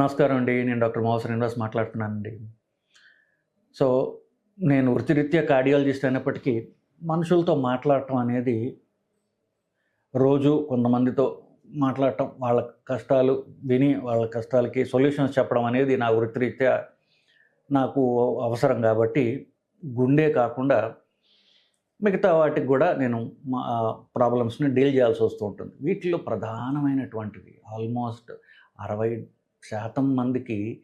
నమస్కారం అండి. నేను డాక్టర్ మోహన్ శ్రీనివాస్ మాట్లాడుతున్నానండి. సో నేను వృత్తిరీత్యా కార్డియాలజిస్ట్ అయినప్పటికీ మనుషులతో మాట్లాడటం అనేది రోజు కొంతమందితో మాట్లాడటం వాళ్ళ కష్టాలు విని వాళ్ళ కష్టాలకి సొల్యూషన్స్ చెప్పడం అనేది నా వృత్తిరీత్యా నాకు అవసరం కాబట్టి గుండె కాకుండా మిగతా వాటికి కూడా నేను మా ప్రాబ్లమ్స్ని డీల్ చేయాల్సి వస్తూ ఉంటుంది. వీటిలో ప్రధానమైనటువంటిది ఆల్మోస్ట్ అరవై శాతం మందికి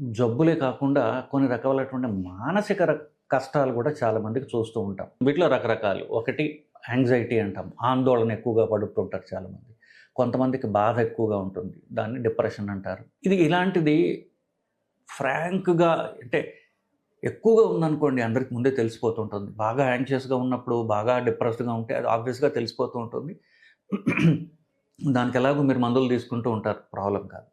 జబ్బులే కాకుండా కొన్ని రకాలైనటువంటి మానసిక కష్టాలు కూడా చాలామందికి చూస్తూ ఉంటాం. వీటిలో రకరకాలు. ఒకటి యాంగ్జైటీ అంటాం. ఆందోళన ఎక్కువగా పడుతుంటారు చాలామంది కొంతమందికి బాధ ఎక్కువగా ఉంటుంది. దాన్ని డిప్రెషన్ అంటారు. ఇది ఇలాంటిది ఫ్రాంక్గా అంటే ఎక్కువగా ఉందనుకోండి అందరికి ముందే తెలిసిపోతుంటుంది. బాగా యాంగ్షియస్గా ఉన్నప్పుడు బాగా డిప్రెస్డ్గా ఉంటే అది ఆబ్వియస్గా తెలిసిపోతూ ఉంటుంది. దానికి ఎలాగో మీరు మందులు తీసుకుంటూ ఉంటారు. ప్రాబ్లం కాదు.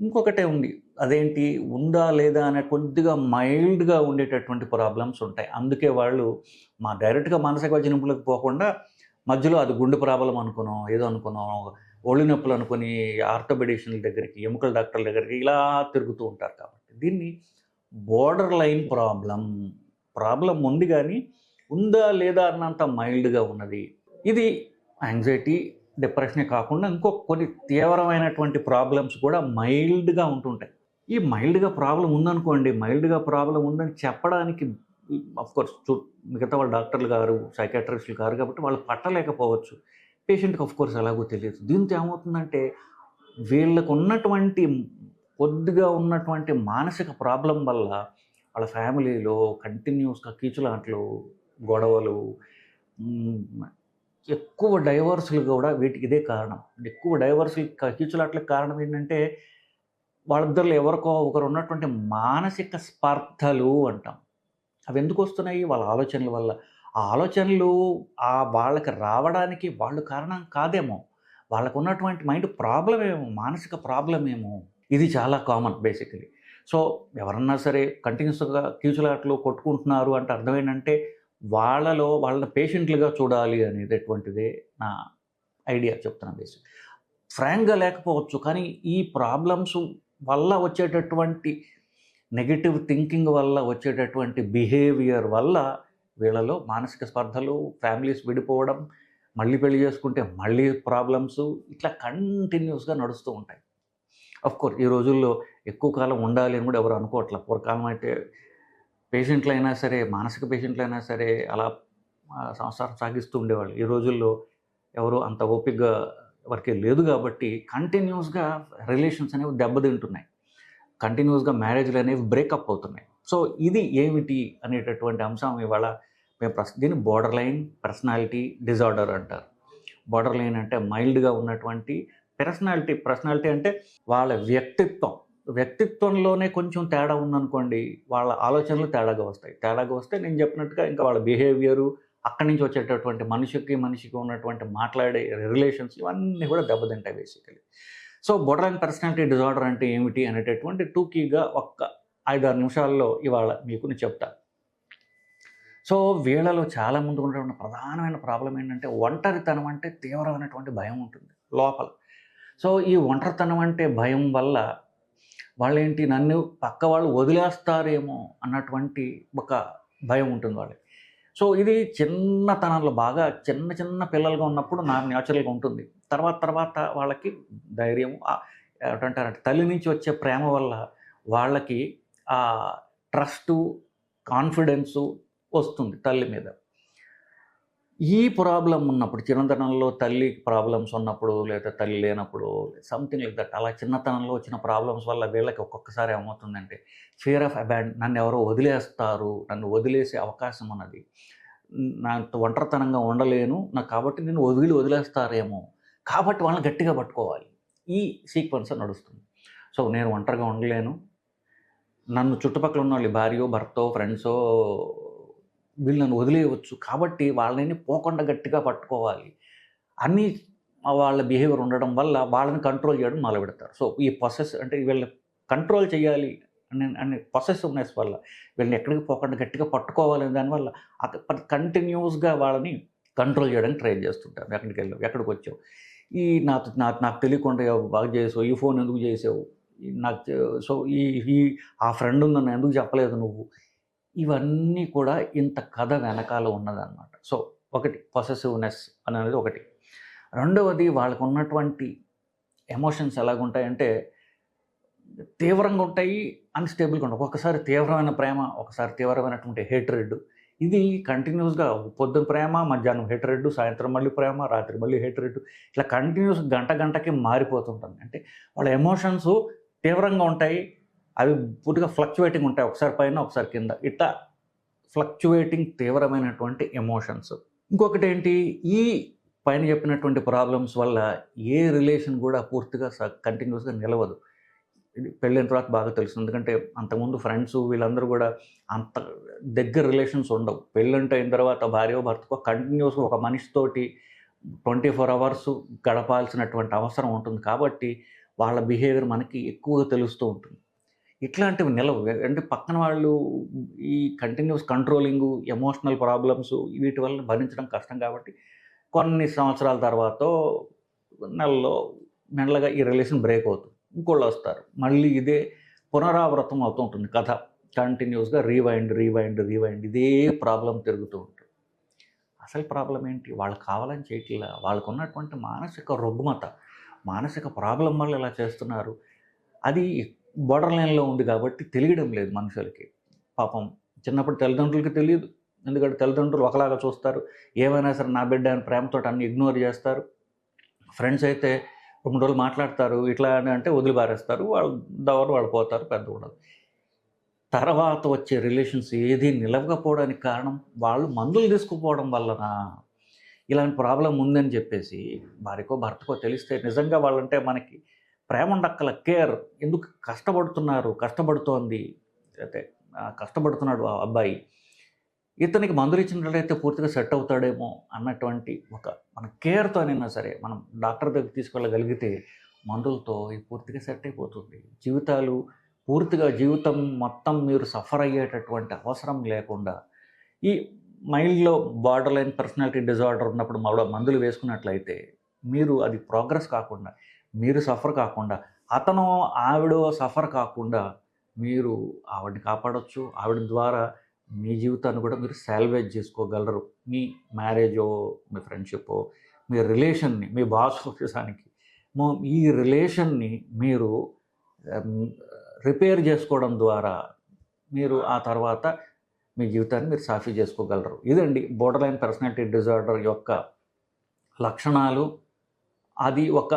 ఇంకొకటే ఉంది. అదేంటి? ఉందా లేదా అనే కొద్దిగా మైల్డ్గా ఉండేటటువంటి ప్రాబ్లమ్స్ ఉంటాయి. అందుకే వాళ్ళు మా డైరెక్ట్గా మానసిక వైద్య పోకుండా మధ్యలో అది గుండె ప్రాబ్లం అనుకున్నాం ఏదో అనుకున్నాం ఒళ్ళు నొప్పులు అనుకుని ఆర్థోపెడిషన్ల దగ్గరికి ఎముకల డాక్టర్ల దగ్గరికి ఇలా తిరుగుతూ ఉంటారు కాబట్టి. దీన్ని బోర్డర్ లైన్ ప్రాబ్లం ప్రాబ్లం ఉంది కానీ ఉందా లేదా అన్నంత మైల్డ్గా ఉన్నది. ఇది యాంగ్జైటీ డిప్రెషనే కాకుండా ఇంకో కొన్ని తీవ్రమైనటువంటి ప్రాబ్లమ్స్ కూడా మైల్డ్గా ఉంటుంటాయి. ఈ మైల్డ్గా ప్రాబ్లం ఉందనుకోండి మైల్డ్గా ప్రాబ్లం ఉందని చెప్పడానికి కోర్స్ చూ మిగతా వాళ్ళ డాక్టర్లు గారు సైకాట్రిస్టులు గారు కాబట్టి వాళ్ళు పట్టలేకపోవచ్చు. పేషెంట్కి ఆఫ్ కోర్స్ ఎలాగో తెలియదు. దీంతో ఏమవుతుందంటే వీళ్ళకు ఉన్నటువంటి కొద్దిగా ఉన్నటువంటి మానసిక ప్రాబ్లం వల్ల వాళ్ళ ఫ్యామిలీలో కంటిన్యూస్గా కీచులాట్లు గొడవలు ఎక్కువ డైవర్సులు కూడా వీటికి ఇదే కారణం. ఎక్కువ డైవర్సులు కీచులాట్లకు కారణం ఏంటంటే వాళ్ళిద్దరిలో ఎవరికో ఒకరు ఉన్నటువంటి మానసిక స్పర్ధలు అంటాం. అవి ఎందుకు వస్తున్నాయి? వాళ్ళ ఆలోచనల వల్ల. ఆ ఆలోచనలు ఆ వాళ్ళకి రావడానికి వాళ్ళు కారణం కాదేమో. వాళ్ళకు ఉన్నటువంటి మైండ్ ప్రాబ్లం ఏమో మానసిక ప్రాబ్లం ఏమో. ఇది చాలా కామన్ బేసికలీ. సో ఎవరన్నా సరే కంటిన్యూస్గా కీచులాట్లు కొట్టుకుంటున్నారు అంటే అర్థం ఏంటంటే వాళ్ళలో వాళ్ళని పేషెంట్లుగా చూడాలి అనేటటువంటిదే నా ఐడియా చెప్తున్నాను బేసిక్. ఫ్రాంక్గా లేకపోవచ్చు కానీ ఈ ప్రాబ్లమ్స్ వల్ల వచ్చేటటువంటి నెగిటివ్ థింకింగ్ వల్ల వచ్చేటటువంటి బిహేవియర్ వల్ల వీళ్ళలో మానసిక స్పర్ధలు ఫ్యామిలీస్ విడిపోవడం మళ్ళీ పెళ్ళి చేసుకుంటే మళ్ళీ ప్రాబ్లమ్స్ ఇట్లా కంటిన్యూస్గా నడుస్తూ ఉంటాయి. కోర్స్ ఈ రోజుల్లో ఎక్కువ కాలం ఉండాలి అని కూడా ఎవరు అనుకోవట్లే. పూర్వకాలం అయితే పేషెంట్లు అయినా సరే మానసిక పేషెంట్లు అయినా సరే అలా సంసారం సాగిస్తూ ఉండేవాళ్ళు. ఈ రోజుల్లో ఎవరు అంత ఓపికగా ఎవరికి లేదు కాబట్టి కంటిన్యూస్గా రిలేషన్స్ అనేవి దెబ్బతింటున్నాయి. కంటిన్యూస్గా మ్యారేజ్లు అనేవి బ్రేకప్ అవుతున్నాయి. సో ఇది ఏమిటి అనేటటువంటి అంశం ఇవాళ మేము ప్రస్ దీన్ని బోర్డర్ లైన్ పర్సనాలిటీ డిజార్డర్ అంటారు. బోర్డర్ లైన్ అంటే మైల్డ్గా ఉన్నటువంటి పర్సనాలిటీ పర్సనాలిటీ అంటే వాళ్ళ వ్యక్తిత్వం. వ్యక్తిత్వంలోనే కొంచెం తేడా ఉందనుకోండి వాళ్ళ ఆలోచనలు తేడాగా వస్తాయి. తేడాగా వస్తే నేను చెప్పినట్టుగా ఇంకా వాళ్ళ బిహేవియరు అక్కడి నుంచి వచ్చేటటువంటి మనిషికి మనిషికి ఉన్నటువంటి మాట్లాడే రిలేషన్స్ ఇవన్నీ కూడా దెబ్బతింటాయి basically so border personality disorder అంటే ఏమిటి అనేటటువంటి టూకీగా ఒక్క ఐదారు నిమిషాల్లో ఇవాళ మీకు నేను చెప్తా. సో వీళ్ళలో చాలా ముందు ఉన్నటువంటి ప్రధానమైన ప్రాబ్లం ఏంటంటే ఒంటరితనం అంటే తీవ్రమైనటువంటి భయం ఉంటుంది లోపల. సో ఈ ఒంటరితనం అంటే భయం వల్ల వాళ్ళేంటి నన్ను పక్క వాళ్ళు వదిలేస్తారేమో అన్నటువంటి ఒక భయం ఉంటుంది వాళ్ళకి. సో ఇది చిన్నతనంలో బాగా చిన్న చిన్న పిల్లలుగా ఉన్నప్పుడు నాకు న్యాచురల్గా ఉంటుంది. తర్వాత తర్వాత వాళ్ళకి ధైర్యం ఏమంటారంటే తల్లి నుంచి వచ్చే ప్రేమ వల్ల వాళ్ళకి ఆ ట్రస్టు కాన్ఫిడెన్సు వస్తుంది తల్లి మీద. ఈ ప్రాబ్లం ఉన్నప్పుడు చిన్నతనంలో తల్లి ప్రాబ్లమ్స్ ఉన్నప్పుడు లేదా తల్లి లేనప్పుడు సంథింగ్ లైక్ దట్ అలా చిన్నతనంలో వచ్చిన ప్రాబ్లమ్స్ వల్ల వీళ్ళకి ఒక్కొక్కసారి ఏమవుతుందంటే ఫియర్ ఆఫ్ అబ్యాండ్ నన్ను ఎవరో వదిలేస్తారు నన్ను వదిలేసే అవకాశం ఉన్నది. నా ఒంటరితనంగా ఉండలేను నాకు కాబట్టి నేను వదిలి వదిలేస్తారేమో. కాబట్టి వాళ్ళని గట్టిగా పట్టుకోవాలి. ఈ సీక్వెన్స్ నడుస్తుంది. సో నేను ఒంటరిగా ఉండలేను. నన్ను చుట్టుపక్కల ఉన్న వాళ్ళు భార్యో భర్తో ఫ్రెండ్సో వీళ్ళు నన్ను వదిలేయవచ్చు. కాబట్టి వాళ్ళని పోకుండా గట్టిగా పట్టుకోవాలి. అన్నీ వాళ్ళ బిహేవియర్ ఉండడం వల్ల వాళ్ళని కంట్రోల్ చేయడం మొదలు పెడతారు. సో ఈ ప్రాసెస్ అంటే వీళ్ళని కంట్రోల్ చేయాలి అనే అనే పొసెసివ్నెస్ వల్ల వీళ్ళని ఎక్కడికి పోకుండా గట్టిగా పట్టుకోవాలనే దానివల్ల కంటిన్యూస్గా వాళ్ళని కంట్రోల్ చేయడానికి ట్రై చేస్తుంటారు. ఎక్కడికి వెళ్ళావు? ఎక్కడికి వచ్చావు? ఈ నాకు నాకు నాకు తెలియకుండా బాగా చేసావు? ఈ ఫోన్ ఎందుకు చేసావు? నాకు సో ఈ ఈ ఆ ఫ్రెండ్ ఉందని ఎందుకు చెప్పలేదు నువ్వు? ఇవన్నీ కూడా ఇంత కథ వెనకాల ఉన్నదన్నమాట. సో ఒకటి పొసెసివ్నెస్ అనేది ఒకటి. రెండవది వాళ్ళకు ఉన్నటువంటి ఎమోషన్స్ ఎలాగుంటాయంటే తీవ్రంగా ఉంటాయి అన్స్టేబుల్గా ఉంటాయి. ఒక్కొక్కసారి తీవ్రమైన ప్రేమ ఒకసారి తీవ్రమైనటువంటి హేట్రెడ్ ఇది కంటిన్యూస్గా పొద్దున ప్రేమ మధ్యాహ్నం హేట్రెడ్ సాయంత్రం మళ్ళీ ప్రేమ రాత్రి మళ్ళీ హేట్రెడ్ ఇట్లా కంటిన్యూస్ గంట గంటకి మారిపోతుంటుంది. అంటే వాళ్ళ ఎమోషన్స్ తీవ్రంగా ఉంటాయి అవి పూర్తిగా ఫ్లక్చువేటింగ్ ఉంటాయి. ఒకసారి పైన ఒకసారి కింద. ఇట్లా ఫ్లక్చువేటింగ్ తీవ్రమైనటువంటి ఎమోషన్స్ ఇంకొకటి ఏంటి? ఈ పైన చెప్పినటువంటి ప్రాబ్లమ్స్ వల్ల ఏ రిలేషన్ కూడా పూర్తిగా కంటిన్యూస్గా నిలవదు. పెళ్ళిన పెళ్ళైన తర్వాత బాగా తెలుసు. ఎందుకంటే అంతకుముందు ఫ్రెండ్స్ వీళ్ళందరూ కూడా అంత దగ్గర రిలేషన్స్ ఉండవు. పెళ్ళంటే అయిన తర్వాత భార్య భర్తకో కంటిన్యూస్గా ఒక మనిషితోటి ట్వంటీ ఫోర్ అవర్స్ గడపాల్సినటువంటి అవసరం ఉంటుంది. కాబట్టి వాళ్ళ బిహేవియర్ మనకి ఎక్కువగా తెలుస్తూ ఉంటుంది. ఇట్లాంటివి నిలవు. అంటే పక్కన వాళ్ళు ఈ కంటిన్యూస్ కంట్రోలింగ్ ఎమోషనల్ ప్రాబ్లమ్స్ వీటి వల్ల భరించడం కష్టం కాబట్టి కొన్ని సంవత్సరాల తర్వాత నెలలో మెల్లగా ఈ రిలేషన్ బ్రేక్ అవుతుంది. ఇంకోళ్ళు వస్తారు. మళ్ళీ ఇదే పునరావృతం అవుతుంటుంది కథ. కంటిన్యూస్గా రీవైండ్ రీవైండ్ రీవైండ్ ఇదే ప్రాబ్లం తిరుగుతూ ఉంటుంది. అసలు ప్రాబ్లం ఏంటి? వాళ్ళు కావాలని చేయట్లా. వాళ్ళకు ఉన్నటువంటి మానసిక రుగ్మత మానసిక ప్రాబ్లం వల్ల ఇలా చేస్తున్నారు. అది బోర్డర్ లైన్లో ఉంది కాబట్టి తెలియడం లేదు మనుషులకి. పాపం చిన్నప్పుడు తల్లిదండ్రులకి తెలియదు. ఎందుకంటే తల్లిదండ్రులు ఒకలాగా చూస్తారు. ఏమైనా సరే నా బిడ్డ అని ప్రేమతో అన్ని ఇగ్నోర్ చేస్తారు. ఫ్రెండ్స్ అయితే రెండు రోజులు మాట్లాడతారు ఇట్లా అని అంటే వదిలిపారేస్తారు. వాళ్ళు దవరు వాళ్ళు పోతారు పెద్ద ఉండదు. తర్వాత వచ్చే రిలేషన్స్ ఏది నిలవకపోవడానికి కారణం వాళ్ళు మందులు తీసుకుపోవడం వలన ఇలాంటి ప్రాబ్లం ఉందని చెప్పేసి భార్యకో భర్తకో తెలిస్తే నిజంగా వాళ్ళంటే మనకి ప్రేమ ఉండక్కల కేర్. ఎందుకు కష్టపడుతున్నారు? కష్టపడుతోంది. అయితే కష్టపడుతున్నాడు ఆ అబ్బాయి. ఇతనికి మందులు ఇచ్చినట్లయితే పూర్తిగా సెట్ అవుతాడేమో అన్నటువంటి ఒక మన కేర్తోనైనా సరే మనం డాక్టర్ దగ్గర తీసుకెళ్ళగలిగితే మందులతో ఇది పూర్తిగా సెట్ అయిపోతుంది. జీవితాలు పూర్తిగా జీవితం మొత్తం మీరు సఫర్ అయ్యేటటువంటి అవసరం లేకుండా ఈ మైండ్లో బార్డర్ లైన్ పర్సనాలిటీ డిజార్డర్ ఉన్నప్పుడు మరో మందులు వేసుకున్నట్లయితే మీరు అది ప్రోగ్రెస్ కాకుండా మీరు సఫర్ కాకుండా అతను ఆవిడ సఫర్ కాకుండా మీరు ఆవిడని కాపాడొచ్చు. ఆవిడ ద్వారా మీ జీవితాన్ని కూడా మీరు సాల్వేజ్ చేసుకోగలరు. మీ మ్యారేజో మీ ఫ్రెండ్షిప్పో మీ రిలేషన్ని మీ బాస్ వచ్చేసానికి ఈ రిలేషన్ని మీరు రిపేర్ చేసుకోవడం ద్వారా మీరు ఆ తర్వాత మీ జీవితాన్ని మీరు సాఫీ చేసుకోగలరు. ఇదండి బోర్డర్ లైన్ పర్సనాలిటీ డిజార్డర్ యొక్క లక్షణాలు. అది ఒక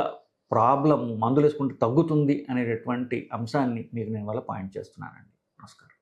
ప్రాబ్లం మందులు వేసుకుంటే తగ్గుతుంది అనేటటువంటి అంశాన్ని మీకు నేను వల్ల పాయింట్ చేస్తున్నానండి. నమస్కారం.